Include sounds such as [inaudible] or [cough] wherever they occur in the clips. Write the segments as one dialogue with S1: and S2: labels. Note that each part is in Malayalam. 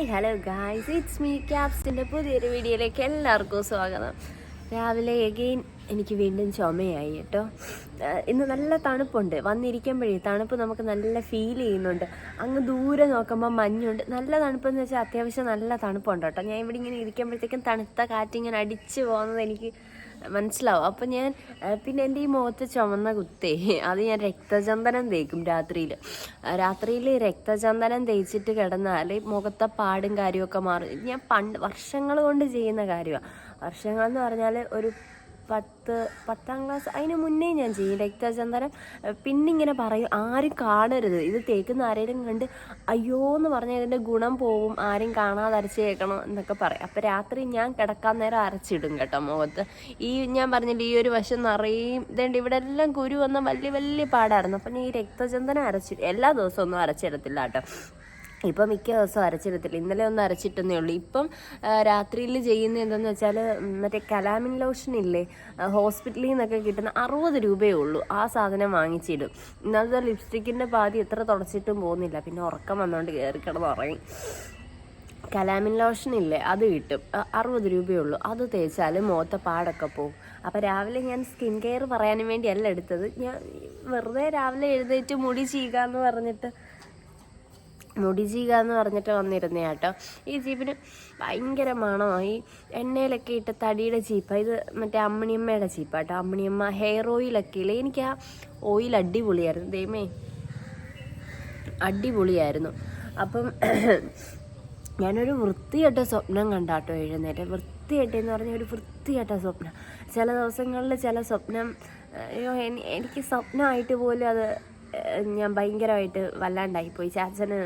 S1: Hi hello guys it's me ക്യാപ്സിന്റെ പുതിയൊരു വീഡിയോയിലേക്ക് എല്ലാവർക്കും സ്വാഗതം. രാവിലെ എഗെയിൻ എനിക്ക് വീണ്ടും ചുമയായി കേട്ടോ. ഇന്ന് നല്ല തണുപ്പുണ്ട്. വന്നിരിക്കുമ്പോഴേ തണുപ്പ് നമുക്ക് നല്ല ഫീൽ ചെയ്യുന്നുണ്ട്. അങ്ങ് ദൂരെ നോക്കുമ്പോൾ മഞ്ഞുണ്ട്. നല്ല തണുപ്പെന്ന് വെച്ചാൽ അത്യാവശ്യം നല്ല തണുപ്പുണ്ട് കേട്ടോ. ഞാൻ ഇവിടെ ഇങ്ങനെ ഇരിക്കുമ്പോഴത്തേക്കും തണുത്ത കാറ്റിങ്ങനെ അടിച്ച് പോകുന്നത് എനിക്ക് മനസ്സിലാവും. അപ്പം ഞാൻ പിന്നെ എന്റെ ഈ മുഖത്ത് ചുമന്ന കുത്തേ അത് ഞാൻ രക്തചന്ദനം തേക്കും രാത്രിയിൽ രാത്രിയിൽ രക്തചന്ദനം തേച്ചിട്ട് കിടന്നാൽ മുഖത്തെ പാടും കാര്യമൊക്കെ മാറും. ഞാൻ പണ്ട് വർഷങ്ങൾ കൊണ്ട് ചെയ്യുന്ന കാര്യമാണ് വർഷങ്ങളെന്ന് പറഞ്ഞാൽ ഒരു പത്ത് പത്താം ക്ലാസ്. അതിന് മുന്നേ ഞാൻ ചെയ്യും. രക്തചന്ദനം. പിന്നിങ്ങനെ പറയും ആരും കാണരുത്. ഇത് തേക്കുന്ന ആരെങ്കിലും കണ്ട് അയ്യോ എന്ന് പറഞ്ഞാൽ ഇതിന്റെ ഗുണം പോവും ആരും കാണാതെ അരച്ച് എന്നൊക്കെ പറയും. അപ്പോൾ രാത്രി ഞാൻ കിടക്കാൻ നേരം അരച്ചിടും കേട്ടോ മുഖത്ത്. ഈ ഞാൻ പറഞ്ഞില്ല ഈ ഒരു വശം നിറയും. ഇതേണ്ട ഇവിടെ എല്ലാം കുരു വന്ന വലിയ വലിയ പാടായിരുന്നു. അപ്പം ഞാൻ ഈ രക്തചന്ദനം അരച്ചിട്ട് എല്ലാ ദിവസവും ഒന്നും അരച്ചിടത്തില്ല കേട്ടോ. ഇപ്പം മിക്ക ദിവസവും അരച്ചിടത്തില്ല. ഇന്നലെ ഒന്ന് അരച്ചിട്ടെന്നേ ഉള്ളൂ. ഇപ്പം രാത്രിയിൽ ചെയ്യുന്ന എന്തെന്ന് വെച്ചാൽ മറ്റേ കലാമിൻ ലോഷൻ ഇല്ലേ ഹോസ്പിറ്റലിൽ നിന്നൊക്കെ കിട്ടുന്ന അറുപത് രൂപയേ ഉള്ളൂ. ആ സാധനം വാങ്ങിച്ചിടും. ഇന്നത്തെ ലിപ്സ്റ്റിക്കിന്റെ പാതി എത്ര തുടച്ചിട്ടും പോകുന്നില്ല. പിന്നെ ഉറക്കം വന്നുകൊണ്ട് കയറി കിടന്ന് ഉറങ്ങി കലാമിൻ ലോഷൻ ഇല്ലേ അത് കിട്ടും. അറുപത് രൂപയേ ഉള്ളൂ. അത് തേച്ചാൽ മുഖത്തെ പാടൊക്കെ പോകും. അപ്പോൾ രാവിലെ ഞാൻ സ്കിൻ കെയർ പറയാനും വേണ്ടിയല്ല എടുത്തത്. ഞാൻ വെറുതെ രാവിലെ എഴുന്നേറ്റ് മുടി ചെയ്യുക എന്ന് പറഞ്ഞിട്ട് മുടി ചീക എന്ന് പറഞ്ഞിട്ട് വന്നിരുന്നേ കേട്ടോ ഈ ജീപ്പിന് ഭയങ്കര ഈ എണ്ണയിലൊക്കെ ഇട്ട തടിയുടെ ജീപ്പാണ് ഇത് മറ്റേ അമ്മിണിയമ്മയുടെ ചീപ്പാട്ടോ അമ്മിണിയമ്മ ഹെയർ ഓയിലൊക്കെ ഇല്ലേ? എനിക്ക് ആ ഓയിൽ അടിപൊളിയായിരുന്നു. ദൈമേ അടിപൊളിയായിരുന്നു. അപ്പം [clears throat] ഞാനൊരു വൃത്തികെട്ട സ്വപ്നം കണ്ടാട്ടോ എഴുന്നേറ്റ്. വൃത്തികെട്ടെന്ന് പറഞ്ഞാൽ ഒരു വൃത്തികെട്ട സ്വപ്നം. ചില ദിവസങ്ങളിൽ ചില സ്വപ്നം അയ്യോ എനി- എനിക്ക് സ്വപ്നമായിട്ട് പോലും അത് ഞാൻ ഭയങ്കരമായിട്ട് വല്ലാണ്ടായിപ്പോയി. ചാച്ചന്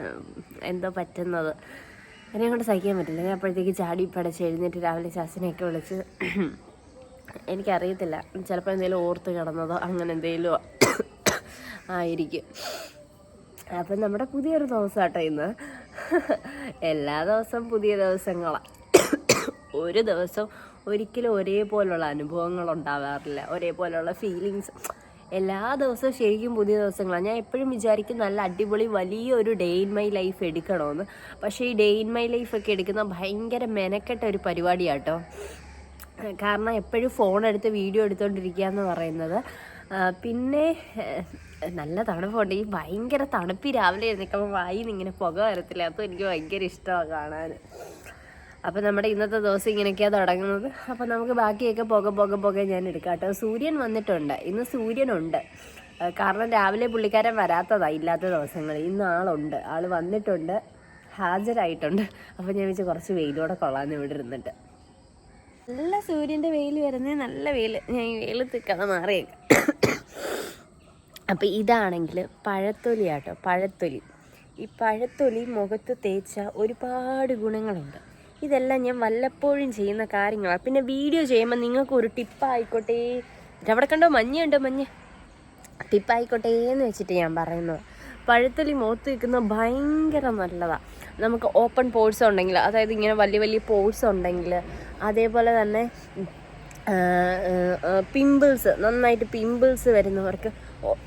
S1: എന്തോ പറ്റുന്നത്. എന്നെ കൊണ്ട് സഹിക്കാൻ പറ്റില്ല. ഞാൻ അപ്പോഴത്തേക്ക് ചാടി പടച്ച് എഴുന്നേറ്റ് രാവിലെ ചാച്ചനെയൊക്കെ വിളിച്ച് എനിക്കറിയത്തില്ല. ചിലപ്പോൾ എന്തെങ്കിലും ഓർത്ത് കിടന്നതോ അങ്ങനെ എന്തെങ്കിലും ആയിരിക്കും. അപ്പം നമ്മുടെ പുതിയൊരു ദിവസം കേട്ടോ ഇന്ന്. എല്ലാ ദിവസവും പുതിയ ദിവസങ്ങളാണ് ഒരു ദിവസം ഒരിക്കലും ഒരേപോലുള്ള അനുഭവങ്ങൾ ഉണ്ടാവാറില്ല. ഒരേപോലുള്ള ഫീലിങ്സ് എല്ലാ ദിവസവും ശരിക്കും പുതിയ ദിവസങ്ങളാണ് ഞാൻ എപ്പോഴും വിചാരിക്കും നല്ല അടിപൊളി വലിയൊരു ഡേ ഇൻ മൈ ലൈഫ് എടുക്കണമെന്ന്. പക്ഷേ ഈ ഡേ ഇൻ മൈ ലൈഫ് ഒക്കെ എടുക്കുന്ന ഭയങ്കര മെനക്കെട്ട ഒരു പരിപാടിയാട്ടോ. കാരണം എപ്പോഴും ഫോൺ എടുത്ത് വീഡിയോ എടുത്തുകൊണ്ടിരിക്കുക എന്ന് പറയുന്നത്. പിന്നെ നല്ല തണുപ്പുണ്ട്. ഈ ഭയങ്കര തണുപ്പ് രാവിലെ എഴുന്നേക്കുമ്പോൾ വായിന്ന് ഇങ്ങനെ പുക വരത്തില്ല. അപ്പോൾ എനിക്ക് ഭയങ്കര ഇഷ്ടമാണ് കാണാൻ. അപ്പോൾ നമ്മുടെ ഇന്നത്തെ ദിവസം ഇങ്ങനെയൊക്കെയാണ് തുടങ്ങുന്നത്. അപ്പോൾ നമുക്ക് ബാക്കിയൊക്കെ പുക പുക പുക ഞാൻ എടുക്കാം കേട്ടോ സൂര്യൻ വന്നിട്ടുണ്ട്. ഇന്ന് സൂര്യനുണ്ട്. കാരണം രാവിലെ പുള്ളിക്കാരൻ വരാത്തതാ ഇല്ലാത്ത ദിവസങ്ങൾ ഇന്ന് ആളുണ്ട്. ആൾ വന്നിട്ടുണ്ട്. ഹാജരായിട്ടുണ്ട്. അപ്പോൾ ഞാൻ വെച്ച് കുറച്ച് വെയിലൂടെ കൊള്ളാമെന്ന് ഇവിടെ ഇരുന്നിട്ട്. നല്ല സൂര്യന്റെ വെയിൽ വരുന്നത് നല്ല വെയിൽ ഞാൻ ഈ വെയിൽ തിക്കാതെ മാറിയേക്കാം. അപ്പോൾ ഇതാണെങ്കിൽ പഴത്തൊലി ആട്ടോ പഴത്തൊലി. ഈ പഴത്തൊലി മുഖത്ത് തേച്ച ഒരുപാട് ഗുണങ്ങളുണ്ട്. ഇതെല്ലാം ഞാൻ വല്ലപ്പോഴും ചെയ്യുന്ന കാര്യങ്ങളാണ് പിന്നെ വീഡിയോ ചെയ്യുമ്പോൾ നിങ്ങൾക്ക് ഒരു ടിപ്പായിക്കോട്ടെ അവിടെ കണ്ടോ? മഞ്ഞുണ്ടോ മഞ്ഞ്. ടിപ്പായിക്കോട്ടെ എന്ന് വെച്ചിട്ട് ഞാൻ പറയുന്നത്. പഴുത്തലി മുഖത്ത് വയ്ക്കുന്നത് ഭയങ്കര നല്ലതാണ് നമുക്ക് ഓപ്പൺ പോഴ്സ് ഉണ്ടെങ്കിൽ അതായത് ഇങ്ങനെ വലിയ വലിയ പോഴ്സ് ഉണ്ടെങ്കിൽ അതേപോലെ തന്നെ പിമ്പിൾസ് നന്നായിട്ട് പിമ്പിൾസ് വരുന്നവർക്ക്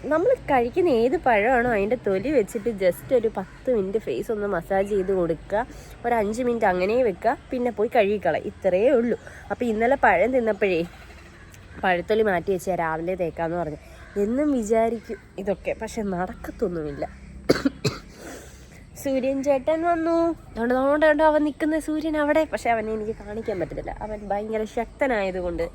S1: നമ്മൾ കഴിക്കുന്ന ഏത് പഴമാണോ അതിന്റെ തൊലി വെച്ചിട്ട് ജസ്റ്റ് ഒരു പത്ത് മിനിറ്റ് ഫേസ് ഒന്ന് മസാജ് ചെയ്ത് കൊടുക്കുക. ഒരു അഞ്ച് മിനിറ്റ് അങ്ങനെ വെക്കുക. പിന്നെ പോയി കഴുകിക്കള ഇത്രയേ ഉള്ളൂ. അപ്പോൾ ഇന്നലെ പഴം തിന്നപ്പോഴേ പഴത്തൊലി മാറ്റി വെച്ചാൽ രാവിലെ തേക്കാന്ന് പറഞ്ഞു. എന്നും വിചാരിക്കും ഇതൊക്കെ. പക്ഷെ നടക്കത്തൊന്നുമില്ല. സൂര്യൻ ചേട്ടൻ വന്നു. അതുകൊണ്ട് അതുകൊണ്ട് കണ്ടോ അവൻ നിൽക്കുന്ന സൂര്യൻ അവിടെ. പക്ഷെ അവനെ എനിക്ക് കാണിക്കാൻ പറ്റത്തില്ല. അവൻ ഭയങ്കര ശക്തനായതുകൊണ്ട്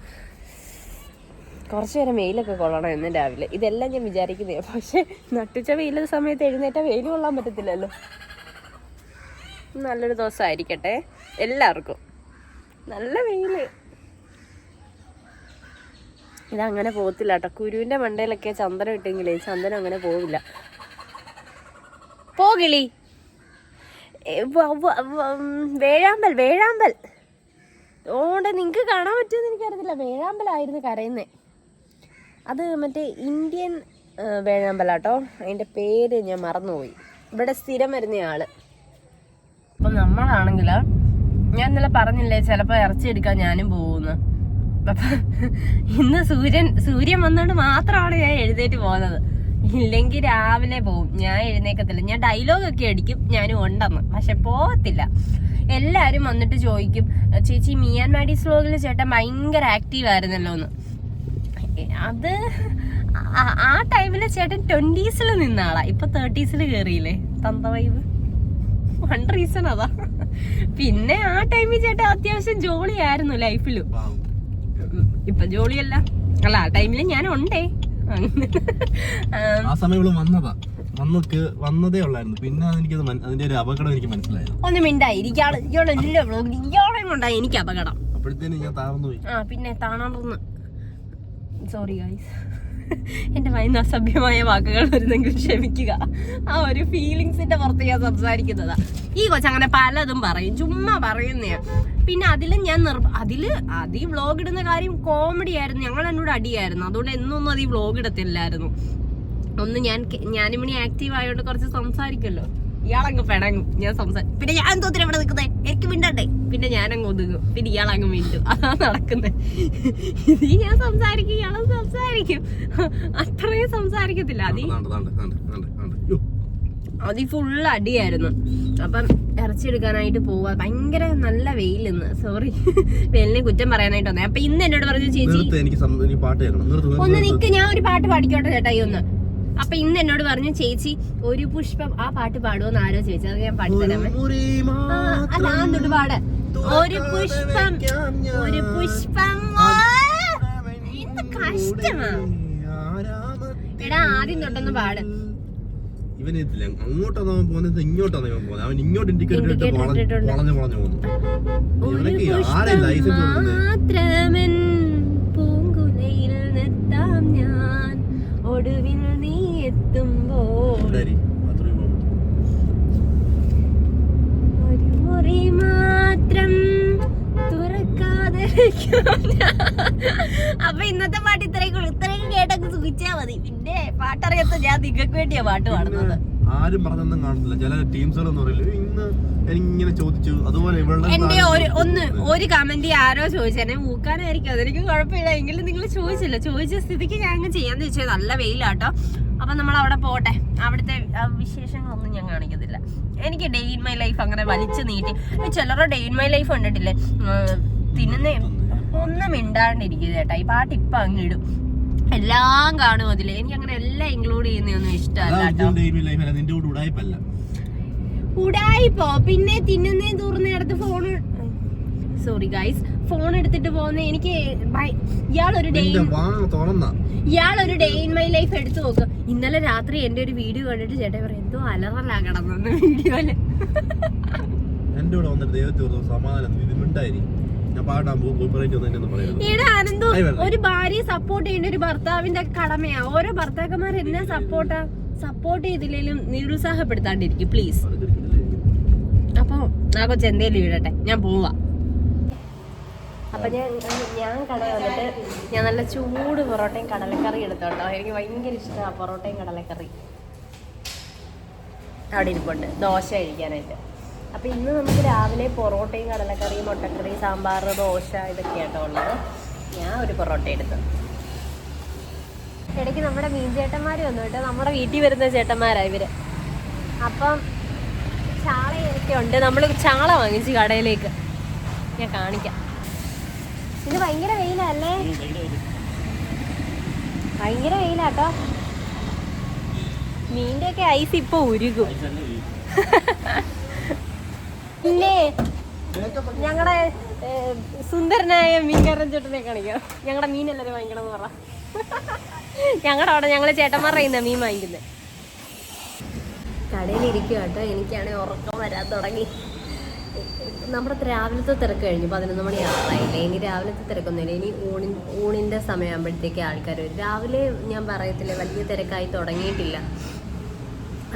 S1: കുറച്ച് നേരം വെയിലൊക്കെ കൊള്ളണം എന്ന് രാവിലെ. ഇതെല്ലാം ഞാൻ വിചാരിക്കുന്നേ. പക്ഷെ നട്ടുച്ച വെയിലുള്ള സമയത്ത് എഴുന്നേറ്റ വെയിൽ കൊള്ളാൻ പറ്റത്തില്ലല്ലോ. നല്ലൊരു ദിവസമായിരിക്കട്ടെ എല്ലാവർക്കും. നല്ല വെയിൽ. ഇതങ്ങനെ പോകത്തില്ല കേട്ടോ. കുരുവിന്റെ മണ്ടയിലൊക്കെ ചന്ദനം ഇട്ടെങ്കിലേ ചന്ദനം അങ്ങനെ പോവില്ല. പോകിളി വേഴാമ്പൽ വേഴാമ്പൽ. ഓണ്ട് നിങ്ങൾക്ക് കാണാൻ പറ്റുമെന്ന് എനിക്കറിയത്തില്ല. വേഴാമ്പലായിരുന്നു കരയുന്നേ. അത് മറ്റേ ഇന്ത്യൻ വേഴാമ്പല കേട്ടോ അതിന്റെ പേര് ഞാൻ മറന്നുപോയി. ഇവിടെ സ്ഥിരം വരുന്ന ആൾ. അപ്പം നമ്മളാണെങ്കിൽ ഞാൻ ഇന്നലെ പറഞ്ഞില്ലേ ചിലപ്പോൾ ഇറച്ചി എടുക്കാൻ ഞാനും പോകുന്നു. അപ്പം ഇന്ന് സൂര്യൻ സൂര്യൻ വന്നുകൊണ്ട് മാത്രമാണ് ഞാൻ എഴുന്നേറ്റ് പോകുന്നത്. ഇല്ലെങ്കിൽ രാവിലെ പോവും ഞാൻ എഴുന്നേക്കത്തില്ല. ഞാൻ ഡയലോഗ് ഒക്കെ അടിക്കും. ഞാനും ഉണ്ടെന്ന്. പക്ഷെ പോകത്തില്ല എല്ലാവരും വന്നിട്ട് ചോദിക്കും ചേച്ചി മിയാൻ മാഡീസ് വ്ലോഗിൽ ചേട്ടൻ ഭയങ്കര ആക്റ്റീവ് ആയിരുന്നല്ലോ എന്ന്. അത് ആ- ടൈമിൽ ടൈമിൽ ചേട്ടൻ ട്വന്റീസിൽ നിന്ന ആളാ. ഇപ്പൊ തേർട്ടീസിൽ കേറിയില്ലേ? തന്ത വൈബ് വൺ റീസൺ അതാ. പിന്നെ ആ ടൈമിൽ ചേട്ടൻ അത്യാവശ്യം ജോളിയായിരുന്നു ലൈഫിലും
S2: പാവം.
S1: ഇപ്പൊ ജോളിയല്ല. അല്ല ആ ടൈമിൽ ഞാൻ ഉണ്ടേ. ആ
S2: സമയം ഇവൾ വന്നതാ. വന്നൊക്കെ വന്നതേ ഉള്ളായിരുന്നു. പിന്നെ എനിക്കത് അതിന്റെ ഒരു അപകടം എനിക്ക് മനസ്സിലായത്.
S1: ഒന്ന് മിണ്ടായി ഇയാൾ എല്ലാ വ്ളോഗിലും ഇയാളെ കൊണ്ടായി എനിക്ക് അപകടം.
S2: അപ്പോഴത്തേനും ഞാൻ താഴ്ന്നു പോയി.
S1: ആ പിന്നെ താണർന്ന് സോറി ഗൈസ് എന്റെ വായിന്ന് അസഭ്യമായ വാക്കുകൾ വരുന്നെങ്കിൽ ക്ഷമിക്കുക. ആ ഒരു ഫീലിങ്സിന്റെ പുറത്ത് ഞാൻ സംസാരിക്കുന്നതാ. ഈ കൊച്ചങ്ങനെ പലതും പറയും. ചുമ്മാ പറയുന്നേ. പിന്നെ അതിൽ ഞാൻ നിർ അതിൽ അത് വ്ളോഗ് ഇടുന്ന കാര്യം കോമഡി ആയിരുന്നു. ഞങ്ങൾ എന്നോട് അടിയായിരുന്നു. അതുകൊണ്ട് എന്നൊന്നും അത് വ്ളോഗ് ഇടത്തില്ലായിരുന്നു. ഒന്ന് ഞാൻ ഞാനിവിടെ ആക്റ്റീവ് ആയതുകൊണ്ട് കുറച്ച് സംസാരിക്കല്ലോ. ഇയാളങ്ങ് പിണങ്ങും. ഞാൻ സംസാരിക്കും പിന്നെ ഞാൻ എന്തോ ഇവിടെ നിൽക്കുന്നത് എനിക്ക് മിണ്ടണ്ടേ? പിന്നെ ഞാനങ്ങ് ഒതുങ്ങും. പിന്നെ ഇയാളങ്ങ് മിണ്ടും. അതാ നടക്കുന്നത് ഇത് ഞാൻ സംസാരിക്കും ഇയാളും സംസാരിക്കും. അത്രയും സംസാരിക്കത്തില്ല. അതി. അതി ഫുള്ള് അടിയായിരുന്നു. അപ്പം ഇറച്ചി എടുക്കാനായിട്ട് പോവാ. ഭയങ്കര നല്ല വെയിലിന്ന് സോറി വെയിലിനെ കുറ്റം പറയാനായിട്ട് വന്നേ. അപ്പൊ ഇന്ന് എന്നോട് പറഞ്ഞു ചേച്ചി ഒന്ന് നിക്ക്. ഞാൻ ഒരു പാട്ട് പാടിക്കോട്ടെ ചേട്ടായി ഒന്ന്. അപ്പൊ ഇന്ന് എന്നോട് പറഞ്ഞു ചേച്ചി ഒരു പുഷ്പം ആ പാട്ട് പാടുമെന്ന് ആരോ ചോദിച്ചു അത് ഞാൻ പാടിത്തരാമേ
S2: ഒരു
S1: അല്ല ആ തൊട്ട് പാട്. ഒരു പുഷ്പം ഒരു പുഷ്പം എന്ത് കഷ്ടമാ. എടാ ആദ്യം തൊട്ടൊന്ന് പാട്.
S2: ഇവന് ഇതില്ല. അങ്ങോട്ടാണ് അവൻ പോകുന്നത് ഇങ്ങോട്ടാണ് ഇവൻ പോകുന്നത്. അവൻ ഇങ്ങോട്ട് ഇൻഡിക്കേറ്റർ ഇട്ട്
S1: Indicator
S2: വളഞ്ഞ്
S1: ഇട്ടിട്ടുണ്ട്.
S2: വളഞ്ഞ് വളഞ്ഞു പോകുന്നു.
S1: ഒരു
S2: ഇവനൊക്കെ
S1: പുഷ്പം
S2: ആരെ ലൈസൻസ് കൊടുക്കുന്നത്
S1: പൂങ്കുലയിൽ നിർത്താം ഞാൻ. ഒടുവിൽ അപ്പൊ ഇന്നത്തെ പാട്ട് ഇത്രയും ഇത്രയും കേട്ടൊക്കെ സുഖിച്ചാ മതി. പിന്നെ പാട്ടറിയാത്ത ഞാൻ നിങ്ങൾക്ക് വേണ്ടിയാ പാട്ട് പാടുന്നത്.
S2: ആരും പറഞ്ഞൊന്നും കാണത്തില്ല. ചില ടീംസുകളൊന്നും പറയില്ല ഇന്ന് എനിക്കിങ്ങനെ ചോദിച്ചു. അതുപോലെ
S1: എന്റെ ഒരു ഒന്ന് ഒരു കമന്റ് ആരോ ചോദിച്ചെന്നെ മൂക്കാനായിരിക്കും. അതെനിക്ക് കുഴപ്പമില്ല. എങ്കിലും നിങ്ങൾ ചോദിച്ചില്ല. ചോദിച്ച സ്ഥിതിക്ക് ഞാൻ അങ്ങ് ചെയ്യാന്ന് വെച്ചാൽ നല്ല വെയിലാട്ടോ. അപ്പൊ നമ്മൾ അവിടെ പോട്ടെ. അവിടുത്തെ വിശേഷങ്ങളൊന്നും ഞാൻ കാണിക്കത്തില്ല. എനിക്ക് ഡേ ഇൻ മൈ ലൈഫ് അങ്ങനെ വലിച്ചു നീട്ടി. ചിലരുടെ ഡേ ഇൻ മൈ ലൈഫ് കണ്ടിട്ടില്ലേ? തിന്നുന്ന ഒന്നും മിണ്ടാണ്ടിരിക്കുക ചേട്ടാ ഈ പാട്ട് ഇപ്പൊ അങ്ങ് ഇടും. എല്ലാം കാണും അതിൽ. എനിക്ക് അങ്ങനെ എല്ലാം ഇൻക്ലൂഡ് ചെയ്യുന്നൊന്നും ഇഷ്ടമല്ല ഉടായിപ്പോ? പിന്നെ തിന്നുന്നേ തൂർന്ന അടുത്ത് ഫോൺ സോറി ഗൈസ് ഫോൺ എടുത്തിട്ട് പോകുന്ന എനിക്ക് ഇയാളൊരു ഡേ ഇയാളൊരു ഡേ ഇൻ മൈ ലൈഫ് എടുത്തു നോക്കും. ഇന്നലെ രാത്രി എന്റെ ഒരു വീഡിയോ കണ്ടിട്ട് ചേട്ടൻ പറയും എന്തോ അലറലാ കിടന്നു വീഡിയോയിൽ.
S2: എന്റെ കൂടെ വന്നിട്ട് ദൈവത്തെ സമാധാനം ഇത് മിണ്ടായി ഞാൻ പാടാൻ പോകും ഒന്നും എന്നെ പറയരുത്
S1: ഈടാ ആനന്ദു ഒരു ഭാര്യയെ സപ്പോർട്ട് ചെയ്യേണ്ട ഒരു ഭർത്താവിന്റെ കടമയാ. ഓരോ ഭർത്താക്കന്മാർ എന്നെ സപ്പോർട്ടാ സപ്പോർട്ട് ചെയ്തില്ലെങ്കിലും നിരുത്സാഹപ്പെടുത്താണ്ടിരിക്കും പ്ലീസ് അപ്പൊ ആ കൊച്ചു എന്തേലും ഇടട്ടെ ഞാൻ പോവാ. അപ്പൊ ഞാൻ ഞാൻ കട വന്നിട്ട് ഞാൻ നല്ല ചൂട് പൊറോട്ടയും കടലക്കറി എടുത്തോട്ടോ. എനിക്ക് ഭയങ്കര ഇഷ്ടമാണ് പൊറോട്ടയും കടലക്കറി അവിടെ ഇരിപ്പുണ്ട്. ദോശ കഴിക്കാനായിട്ട്. അപ്പൊ ഇന്ന് നമുക്ക് രാവിലെ പൊറോട്ടയും കടലക്കറിയും മുട്ടക്കറിയും സാമ്പാർ ദോശ ഇതൊക്കെയാട്ടോ ഉള്ളത്. ഞാൻ ഒരു പൊറോട്ട എടുത്തു. ഇടയ്ക്ക് നമ്മുടെ മീൻ ചേട്ടന്മാർ വന്നു കേട്ടോ. നമ്മുടെ വീട്ടിൽ വരുന്ന ചേട്ടന്മാരാ ഇവർ. അപ്പം ചാളയൊക്കെ ഉണ്ട് നമ്മൾ ചാള വാങ്ങിച്ച് കടയിലേക്ക് ഞാൻ കാണിക്കാം. ഇത് ഭയങ്കര വെയിലല്ലേ? ഭയങ്കര വെയിലാട്ടോ. മീന്റെ ഒക്കെ ഐസ് ഇപ്പൊ ഉരുകും. [laughs] ഞങ്ങളുടെ സുന്ദരനായ മീൻകാരൻ ചേട്ടനെ കാണിക്കാം. ഞങ്ങളുടെ മീൻ എല്ലാവരും വാങ്ങിക്കണം എന്ന് പറ. ഞങ്ങളുടെ അവിടെ ഞങ്ങൾ ചേട്ടന്മാരുടെ കയ്യിൽ മീൻ വാങ്ങിക്കുന്നത് കടയിൽ ഇരിക്കുക കേട്ടോ എനിക്കാണെങ്കിൽ ഉറക്കം വരാൻ തുടങ്ങി. നമ്മുടെ രാവിലത്തെ തിരക്ക് കഴിഞ്ഞു. പതിനൊന്ന് മണി ആറായില്ലേ. ഇനി രാവിലത്തെ തിരക്കൊന്നുമില്ല. ഇനി ഊണി ഊണിന്റെ സമയമാകുമ്പോഴത്തേക്ക് ആൾക്കാർ വരും. രാവിലെ ഞാൻ പറയത്തില്ല വലിയ തിരക്കായി തുടങ്ങിയിട്ടില്ല.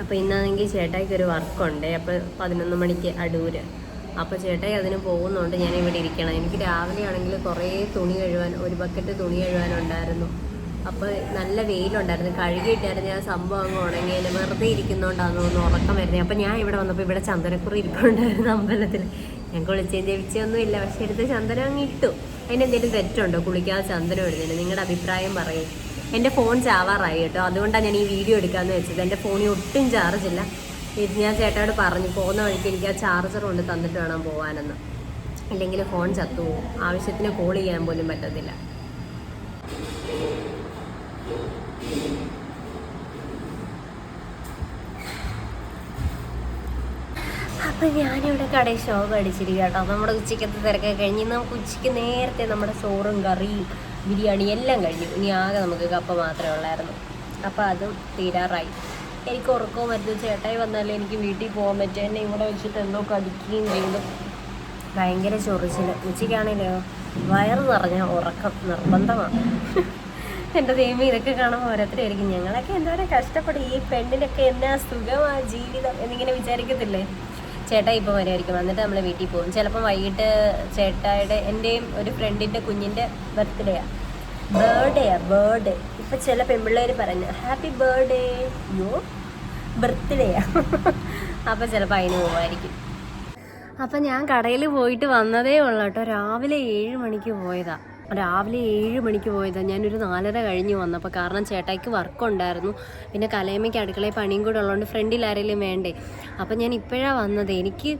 S1: അപ്പോൾ ഇന്നാണെങ്കിൽ ചേട്ടായിക്ക് ഒരു വർക്കുണ്ട്. അപ്പോൾ പതിനൊന്ന് മണിക്ക് അടൂര്. അപ്പോൾ ചേട്ടായി അതിന് പോകുന്നുണ്ട്. ഞാൻ ഇവിടെ ഇരിക്കണം. എനിക്ക് രാവിലെ ആണെങ്കിൽ കുറേ തുണി കഴുകാൻ ഒരു ബക്കറ്റ് തുണി കഴുകാനുണ്ടായിരുന്നു. അപ്പോൾ നല്ല വെയിലുണ്ടായിരുന്നു. കഴുകിയിട്ടായിരുന്നു ഞാൻ സംഭവം അങ്ങ് ഉണങ്ങിയതിന് വെറുതെ ഇരിക്കുന്നതുകൊണ്ടാന്ന് തോന്നുന്നു ഉറക്കം വരുന്നത് അപ്പോൾ ഞാൻ ഇവിടെ വന്നപ്പോൾ ഇവിടെ ചന്ദനക്കുറി ഇരിപ്പുണ്ടായിരുന്നു അമ്പലത്തിൽ. ഞാൻ കുളിച്ചേ ജപിച്ചൊന്നും ഇല്ല പക്ഷെ എടുത്ത് ചന്ദനം അങ്ങ് ഇട്ടു. അതിനെന്തെങ്കിലും തെറ്റുണ്ടോ? കുളിക്കാതെ ചന്ദനം ഇടുന്നതിന്. നിങ്ങളുടെ അഭിപ്രായം പറയും. എന്റെ ഫോൺ ചാവാറായി കേട്ടോ. അതുകൊണ്ടാണ് ഞാൻ ഈ വീഡിയോ എടുക്കാമെന്ന് വെച്ചത്. എന്റെ ഫോണിൽ ഒട്ടും ചാർജില്ല ഇത് ഞാൻ ചേട്ടനോട് പറഞ്ഞു പോകുന്ന വഴിക്ക് എനിക്ക് ആ ചാർജർ കൊണ്ട് തന്നിട്ട് വേണം പോകാനെന്ന് ഇല്ലെങ്കിൽ ഫോൺ ചത്തുപോകും ആവശ്യത്തിന് കോൾ ചെയ്യാൻ പോലും പറ്റത്തില്ല. അപ്പം ഞാനിവിടെ കടയിൽ ഷോപ്പ് അടിച്ചിരിക്കുക കേട്ടോ നമ്മുടെ ഉച്ചയ്ക്കത്തെ തിരക്കൊക്കെ കഴിഞ്ഞ് നമുക്ക് ഉച്ചയ്ക്ക് നേരത്തെ നമ്മുടെ ചോറും കറിയും ബിരിയാണി എല്ലാം കഴിഞ്ഞു. ഇനി ആകെ നമുക്ക് കപ്പ മാത്രമേ ഉള്ളായിരുന്നു. അപ്പം അതും തീരാറായി. എനിക്ക് ഉറക്കവും വരുന്നു. ചേട്ടായി വന്നാലേ എനിക്ക് വീട്ടിൽ പോകാൻ പറ്റും. എന്നെ ഇവിടെ വെച്ചിട്ട് എന്തോ കടിക്കുകയും ചെയ്തു. ഭയങ്കര ചൊറിച്ചിൽ ഉച്ചയ്ക്കാണെങ്കിലോ വയറ് നിറഞ്ഞ ഉറക്കം. നിർബന്ധമാണ് എന്റെ ദൈവം ഇതൊക്കെ കാണുമ്പോൾ ഓരോരുത്തരായിരിക്കും. ഞങ്ങളൊക്കെ എന്തോരം കഷ്ടപ്പെടും ഈ പെണ്ണിനൊക്കെ എന്നാ സുഖമാണ് ജീവിതം എന്നിങ്ങനെ വിചാരിക്കത്തില്ലേ? ചേട്ടാ ഇപ്പോൾ വരുമായിരിക്കും വന്നിട്ട് നമ്മൾ വീട്ടിൽ പോകും. ചിലപ്പം വൈകിട്ട് ചേട്ടായുടെ എന്റെയും ഒരു ഫ്രണ്ടിന്റെ കുഞ്ഞിന്റെ ബർത്ത്ഡേയാണ് ബേർഡേയാ ബേർഡേ ഇപ്പം ചില പെൺപിള്ളേർ പറഞ്ഞു ഹാപ്പി ബേർഡേ യോ ബർത്ത്ഡേയാ അപ്പം ചിലപ്പോൾ അതിന് പോകുമായിരിക്കും. അപ്പം ഞാൻ കടയിൽ പോയിട്ട് വന്നതേ ഉള്ളൂ കേട്ടോ. രാവിലെ ഏഴ് മണിക്ക് പോയതാ. രാവിലെ ഏഴ് മണിക്ക് പോയത്. ഞാനൊരു നാലര കഴിഞ്ഞ് വന്നപ്പോൾ കാരണം ചേട്ടായിക്ക് വർക്കുണ്ടായിരുന്നു പിന്നെ കലയമ്മയ്ക്ക് അടുക്കളയിൽ പണിയും കൂടെ ഉള്ളതുകൊണ്ട് ഫ്രണ്ടിൽ ആരെങ്കിലും വേണ്ടേ. അപ്പം ഞാൻ ഇപ്പോഴാണ് വന്നത്. എനിക്ക്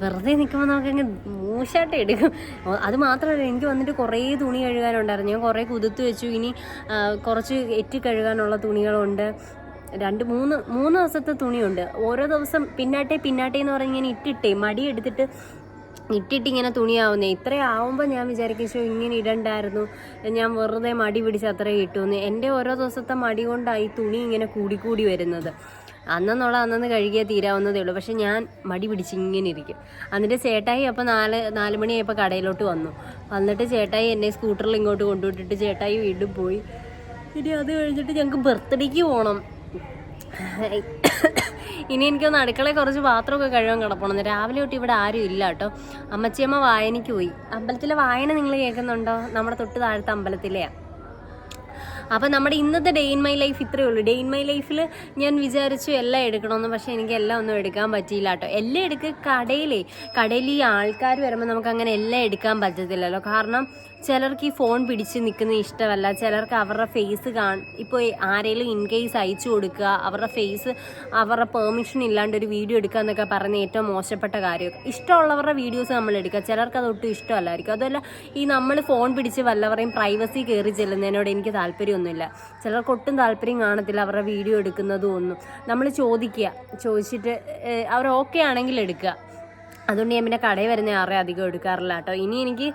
S1: വെറുതെ നിൽക്കുമ്പോൾ നമുക്കങ്ങ് മൂശായിട്ട് എടുക്കും. അത് മാത്രമല്ല എനിക്ക് വന്നിട്ട് കുറേ തുണി കഴുകാനുണ്ടായിരുന്നു. ഞാൻ കുറേ കുതിർത്ത് വെച്ചു. ഇനി കുറച്ച് എറ്റി കഴുകാനുള്ള തുണികളുണ്ട്. രണ്ട് മൂന്ന് മൂന്ന് ദിവസത്തെ തുണിയുണ്ട്. ഓരോ ദിവസം പിന്നാട്ടെ പിന്നാട്ടെ എന്ന് പറഞ്ഞ് ഞാൻ ഇട്ടിട്ടേ മടി എടുത്തിട്ട് ഇട്ടിട്ട് ഇങ്ങനെ തുണിയാവുന്നേ. ഇത്രയും ആവുമ്പോൾ ഞാൻ വിചാരിക്കും ശോ ഇങ്ങനെ ഇടണ്ടായിരുന്നു. ഞാൻ വെറുതെ മടി പിടിച്ച് അത്രയും ഇട്ടുവന്ന് എന്റെ ഓരോ ദിവസത്തെ മടി കൊണ്ടായി തുണി ഇങ്ങനെ കൂടിക്കൂടി വരുന്നത്. അന്നെന്നുള്ള അന്നന്ന് കഴുകിയാൽ തീരാവുന്നതേ ഉള്ളൂ. പക്ഷെ ഞാൻ മടി പിടിച്ച് ഇങ്ങനെ ഇരിക്കും. എന്നിട്ട് ചേട്ടായി അപ്പോൾ നാല് നാല് മണിയായപ്പോൾ കടയിലോട്ട് വന്നു. വന്നിട്ട് ചേട്ടായി എന്നെ സ്കൂട്ടറിൽ ഇങ്ങോട്ട് കൊണ്ടുവിട്ടിട്ട് ചേട്ടായി വീണ്ടും പോയി. ഇനി അത് കഴിഞ്ഞിട്ട് ഞങ്ങൾക്ക് ബർത്ത്ഡേക്ക് പോകണം ഇനി എനിക്കൊന്ന് അടുക്കളയിൽ കുറച്ച് പാത്രമൊക്കെ കഴുകാൻ കിടപ്പണം രാവിലെ തൊട്ട് ഇവിടെ ആരും ഇല്ല കേട്ടോ. അമ്മച്ചിയമ്മ വായനയ്ക്ക് പോയി. അമ്പലത്തിലെ വായന നിങ്ങൾ കേൾക്കുന്നുണ്ടോ? നമ്മുടെ തൊട്ട് താഴത്തെ അമ്പലത്തിലെയാണ് അപ്പം നമ്മുടെ ഇന്നത്തെ ഡേ ഇൻ മൈ ലൈഫ് ഇത്രയേ ഉള്ളൂ. ഡേ ഇൻ മൈ ലൈഫിൽ ഞാൻ വിചാരിച്ചു എല്ലാം എടുക്കണമെന്ന് പക്ഷേ എനിക്ക് എല്ലാം ഒന്നും എടുക്കാൻ പറ്റിയില്ല കേട്ടോ. എല്ലാം എടുക്കുക കടയിലേ. കടയിൽ ഈ ആൾക്കാർ വരുമ്പോൾ നമുക്ക് അങ്ങനെ എല്ലാം എടുക്കാൻ പറ്റത്തില്ലല്ലോ. കാരണം ചിലർക്ക് ഈ ഫോൺ പിടിച്ച് നിൽക്കുന്നത് ഇഷ്ടമല്ല. ചിലർക്ക് അവരുടെ ഫേസ് കാൺ ഇപ്പോൾ ആരെങ്കിലും ഇൻ കേസ് അയച്ചു കൊടുക്കുക അവരുടെ ഫേസ് അവരുടെ പെർമിഷൻ ഇല്ലാണ്ട് ഒരു വീഡിയോ എടുക്കുക എന്നൊക്കെ പറയുന്ന ഏറ്റവും മോശപ്പെട്ട കാര്യമൊക്കെ. ഇഷ്ടമുള്ളവരുടെ വീഡിയോസ് നമ്മൾ എടുക്കുക. ചിലർക്ക് അത് ഒട്ടും ഇഷ്ടമല്ലായിരിക്കും. അതുമല്ല ഈ നമ്മൾ ഫോൺ പിടിച്ച് വല്ലവരെയും പ്രൈവസി കയറി ചെല്ലുന്നതിനോട് എനിക്ക് താല്പര്യമൊന്നുമില്ല. ചിലർക്ക് ഒട്ടും താല്പര്യം കാണത്തില്ല അവരുടെ വീഡിയോ എടുക്കുന്നതും ഒന്നും. നമ്മൾ ചോദിക്കുക. ചോദിച്ചിട്ട് അവർ ഓക്കെ ആണെങ്കിൽ എടുക്കുക. അതുകൊണ്ട് ഞാൻ പിന്നെ കടയിൽ വരുന്ന ആറേ അധികം എടുക്കാറില്ല കേട്ടോ. ഇനി എനിക്ക്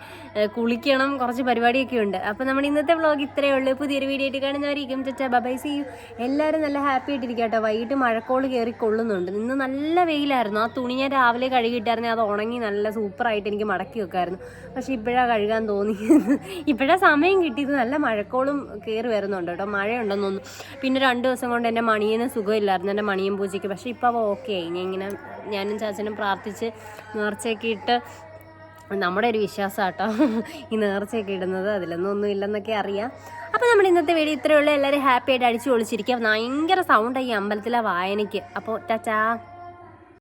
S1: കുളിക്കണം കുറച്ച് പരിപാടിയൊക്കെ ഉണ്ട്. അപ്പോൾ നമ്മുടെ ഇന്നത്തെ വ്ളോഗ് ഇത്രയേ ഉള്ളൂ. പുതിയൊരു വീഡിയോ ആയിട്ട് കാണുന്നവരിക്കും ചച്ചാ ബബൈ സി യു എല്ലാവരും നല്ല ഹാപ്പി ആയിട്ടിരിക്കുക കേട്ടോ. വൈകിട്ട് മഴക്കോൾ കയറി കൊള്ളുന്നുണ്ട്. ഇന്ന് നല്ല വെയിലായിരുന്നു. ആ തുണി ഞാൻ രാവിലെ കഴുകിയിട്ടായിരുന്നു അത് ഉണങ്ങി നല്ല സൂപ്പറായിട്ട് എനിക്ക് മടക്കി വെക്കായിരുന്നു. പക്ഷേ ഇപ്പോഴാണ് കഴുകാൻ തോന്നി ഇപ്പോഴാണ് സമയം കിട്ടിയത്. നല്ല മഴക്കോളും കയറി വരുന്നുണ്ട് കേട്ടോ. മഴയുണ്ടെന്ന് തോന്നുന്നു. പിന്നെ രണ്ട് ദിവസം കൊണ്ട് എന്റെ മണിയന് സുഖമില്ലായിരുന്നു. എന്റെ മണിയും പൂജയ്ക്ക്. പക്ഷേ ഇപ്പോൾ അവ ഓക്കെ ആയി. ഞാൻ ഇങ്ങനെ ഞാനും ചാച്ചനും പ്രാർത്ഥിച്ച് നേർച്ചയൊക്കെ ഇട്ട് നമ്മുടെ ഒരു വിശ്വാസം കേട്ടോ ഈ നേർച്ചയൊക്കെ ഇടുന്നത് അതിലൊന്നും ഒന്നും ഇല്ലെന്നൊക്കെ അറിയാം. അപ്പോൾ നമ്മൾ ഇന്നത്തെ വീഡിയോ ഇത്രയേ ഉള്ളൂ. എല്ലാവരും ഹാപ്പി ആയിട്ട് അടിച്ചു പൊളിച്ചിരിക്കുക. ഭയങ്കര സൗണ്ടായി അമ്പലത്തിലെ വായനയ്ക്ക്. അപ്പോൾ ചാച്ചാ